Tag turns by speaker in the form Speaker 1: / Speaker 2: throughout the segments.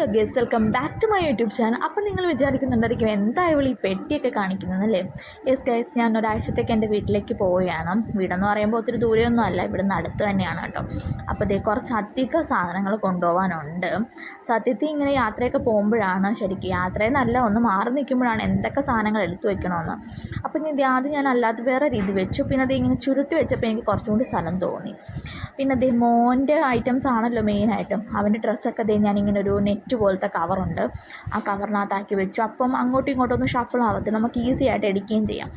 Speaker 1: Hello guest welcome back to my YouTube channel അപ്പം നിങ്ങൾ വിചാരിക്കുന്നുണ്ടായിരിക്കും എന്താ ഇവൾ ഈ പെട്ടിയൊക്കെ കാണിക്കുന്നത് അല്ലേ യെസ് ഗൈസ് ഞാൻ ഒരാഴ്ചത്തേക്ക് എന്റെ വീട്ടിലേക്ക് പോവുകയാണ്. വീടെന്ന് പറയുമ്പോൾ ഒത്തിരി ദൂരെയൊന്നും അല്ല ഇവിടെ നിന്ന് അടുത്ത് തന്നെയാണ് കേട്ടോ. അപ്പോൾ ഇതേ കുറച്ച് അധിക സാധനങ്ങൾ കൊണ്ടുപോകാനുണ്ട് സത്യത്തിൽ ഇങ്ങനെ യാത്രയൊക്കെ പോകുമ്പോഴാണ് ശരിക്കും യാത്രയെന്നല്ല ഒന്ന് മാറി നിൽക്കുമ്പോഴാണ് എന്തൊക്കെ സാധനങ്ങൾ എടുത്തു വെക്കണമെന്ന്. അപ്പം ഇത് ആദ്യം ഞാൻ അല്ലാത്ത വേറെ രീതി വെച്ചു. പിന്നെ അത് ഇങ്ങനെ ചുരുട്ടി വെച്ചപ്പോൾ എനിക്ക് കുറച്ചും കൂടി സ്ഥലം തോന്നി. പിന്നെ അതേ മോന്റെ ഐറ്റംസ് ആണല്ലോ മെയിനായിട്ടും അവന്റെ ഡ്രസ്സൊക്കെ അതേ ഞാനിങ്ങനെ ഒരു നെറ്റ് പോലത്തെ കവറുണ്ട്. ആ കവറിനകത്താക്കി വെച്ചു. അപ്പം അങ്ങോട്ടും ഇങ്ങോട്ടും ഒന്നും ഷഫിൾ ആവത്തില്ല. നമുക്ക് ഈസി ആയിട്ട് എടുക്കുകയും ചെയ്യാം.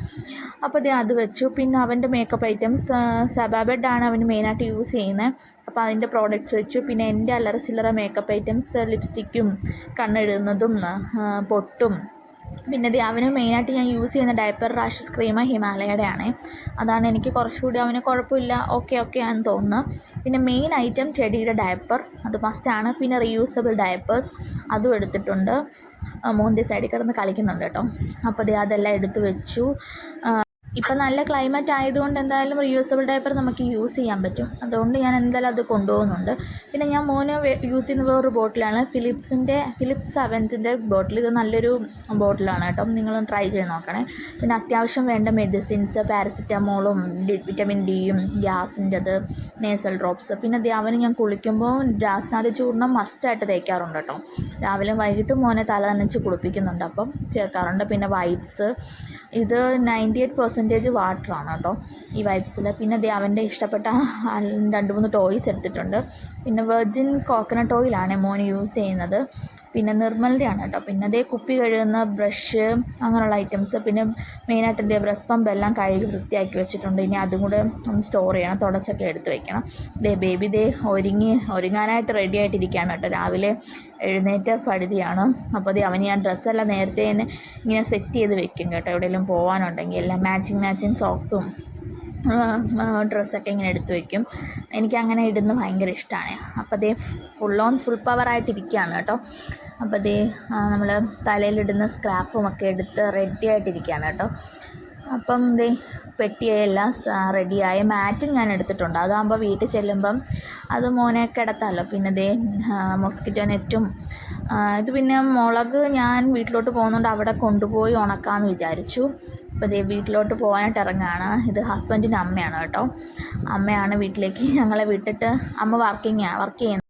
Speaker 1: അപ്പോൾ ദേ അത് വെച്ചു. പിന്നെ അവന്റെ മേക്കപ്പ് ഐറ്റംസ് സബാബെഡാണ് അവന് മെയിനായിട്ട് യൂസ് ചെയ്യുന്നത് അപ്പോൾ അതിന്റെ പ്രോഡക്റ്റ്സ് വെച്ചു. പിന്നെ എന്റെ അല്ലറ ചില്ലറ മേക്കപ്പ് ഐറ്റംസ് ലിപ്സ്റ്റിക്കും കണ്ണെഴുതുന്നതും പൊട്ടും. പിന്നെ അവന് മെയിനായിട്ട് ഞാൻ യൂസ് ചെയ്യുന്ന ഡയപ്പർ റാഷസ് ക്രീം ഹിമാലയയുടെ ആണ് അതാണ് എനിക്ക് കുറച്ചുകൂടി അവന് കുഴപ്പമില്ല ഓക്കെ ഓക്കെ ആണെന്ന് തോന്നുന്നു. പിന്നെ മെയിൻ ഐറ്റം ചെടിയുടെ ഡയപ്പർ അത് മസ്റ്റാണ് പിന്നെ റീയൂസബിൾ ഡയപ്പേഴ്സ് അതും എടുത്തിട്ടുണ്ട്. മോന്തി സൈഡിൽ കിടന്ന് കളിക്കുന്നുണ്ട് കേട്ടോ. അപ്പോൾ അതെല്ലാം എടുത്തു വെച്ചു. ഇപ്പം നല്ല ക്ലൈമറ്റ് ആയതുകൊണ്ട് എന്തായാലും റീയൂസബിൾ ഡയപ്പർ നമുക്ക് യൂസ് ചെയ്യാൻ പറ്റും. അതുകൊണ്ട് ഞാൻ എന്തായാലും അത് കൊണ്ടുപോകുന്നുണ്ട്. പിന്നെ ഞാൻ മോന് യൂസ് ചെയ്യുന്ന ഒരു ബോട്ടിലാണ് ഫിലിപ്സിന്റെ ഫിലിപ്സ് അവന്റിന്റെ ബോട്ടിൽ ഇത് നല്ലൊരു ബോട്ടിലാണ് കേട്ടോ. നിങ്ങൾ ട്രൈ ചെയ്ത് നോക്കണേ. പിന്നെ അത്യാവശ്യം വേണ്ട മെഡിസിൻസ് പാരസിറ്റമോളും വിറ്റമിൻ ഡിയും ഗ്യാസിന്റെത് നേസൽ ഡ്രോപ്സ് പിന്നെ അധ്യാപനം ഞാൻ കുളിക്കുമ്പോൾ രാസ്നാദി ചൂർണം മസ്റ്റായിട്ട് തേക്കാറുണ്ട് കേട്ടോ. രാവിലെ വൈകിട്ടും മോനെ തല നനച്ച് കുളിപ്പിക്കുന്നുണ്ട് അപ്പം ചേർക്കാറുണ്ട്. പിന്നെ വൈപ്സ് ഇത് നയന്റി എയ്റ്റ് പെർസെന്റേജ് വാട്ടറാണ് കേട്ടോ ഈ വൈപ്സിൽ പിന്നെ ദേ അവന്റെ ഇഷ്ടപ്പെട്ട രണ്ട് മൂന്ന് ടോയ്സ് എടുത്തിട്ടുണ്ട്. പിന്നെ വെർജിൻ കോക്കനട്ട് ഓയിലാണ് മോൻ യൂസ് ചെയ്യുന്നത്. പിന്നെ നിർമ്മലിന്റെയാണ് കേട്ടോ പിന്നെ അതേ കുപ്പി കഴുകുന്ന ബ്രഷ് അങ്ങനെയുള്ള ഐറ്റംസ്. പിന്നെ മെയിനായിട്ട് എന്റെ ബ്രഷ് പമ്പ് എല്ലാം കഴുകി വൃത്തിയാക്കി വെച്ചിട്ടുണ്ട്. ഇനി അതും കൂടെ ഒന്ന് സ്റ്റോർ ചെയ്യണം. തുടച്ചൊക്കെ എടുത്ത് വെക്കണം. ദേ ബേബി ദേ ഒരുങ്ങി ഒരുങ്ങാനായിട്ട് റെഡി ആയിട്ടിരിക്കുകയാണ് കേട്ടോ. രാവിലെ എഴുന്നേറ്റ പഴുതിയാണ് അപ്പോൾ ദേ അവന് ഞാൻ ഡ്രസ്സെല്ലാം നേരത്തെ തന്നെ ഇങ്ങനെ സെറ്റ് ചെയ്ത് വെക്കും കേട്ടോ. എവിടെയെങ്കിലും പോകാനുണ്ടെങ്കിൽ എല്ലാം മാച്ചിങ് മാച്ചിങ് സോക്സും ഡ്രസ്സൊക്കെ ഇങ്ങനെ എടുത്ത് വയ്ക്കും എനിക്ക് അങ്ങനെ ഇടുന്നത് ഭയങ്കര ഇഷ്ടമാണ് അപ്പോൾ അതേ ഫുൾ ഓൺ ഫുൾ പവറായിട്ടിരിക്കുകയാണ് കേട്ടോ. അപ്പോൾ അതേ നമ്മൾ തലയിലിടുന്ന സ്ക്രാഫും ഒക്കെ എടുത്ത് റെഡി ആയിട്ടിരിക്കുകയാണ് കേട്ടോ. അപ്പം ദേ പെട്ടിയെല്ലാം റെഡിയായ. മാറ്റും ഞാൻ എടുത്തിട്ടുണ്ട്. അതാകുമ്പോൾ വീട്ടിൽ ചെല്ലുമ്പം അത് മോനെ കിടത്താമല്ലോ പിന്നെ ദേ മൊസ്കിറ്റോ നെറ്റും ഇത് പിന്നെ മുളക് ഞാൻ വീട്ടിലോട്ട് പോകുന്നതുകൊണ്ട് അവിടെ കൊണ്ടുപോയി ഉണക്കാമെന്ന് വിചാരിച്ചു. അപ്പോൾ ദേ വീട്ടിലോട്ട് പോകാനായിട്ട് ഇറങ്ങുകയാണ് ഇത് ഹസ്ബൻഡിന്റെ അമ്മയാണ് കേട്ടോ. അമ്മയാണ് വീട്ടിലേക്ക് ഞങ്ങളെ വിട്ടിട്ട് അമ്മ വർക്കിംഗ് വർക്ക് ചെയ്യുന്നത്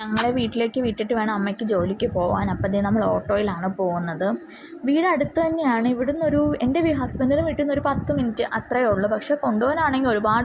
Speaker 1: ഞങ്ങളെ വീട്ടിലേക്ക് വിട്ടിട്ട് വേണം അമ്മയ്ക്ക് ജോലിക്ക് പോകാൻ അപ്പോൾ ദേ നമ്മൾ ഓട്ടോയിലാണ് പോകുന്നത്. വീട് അടുത്ത് തന്നെയാണ്. ഇവിടുന്ന് ഒരു എന്റെ ഹസ്ബൻഡിന്റെ വീട്ടിൽ നിന്ന് ഒരു പത്ത് മിനിറ്റ് അത്രയേ ഉള്ളൂ. പക്ഷേ കൊണ്ടുപോകാനാണെങ്കിൽ ഒരുപാട്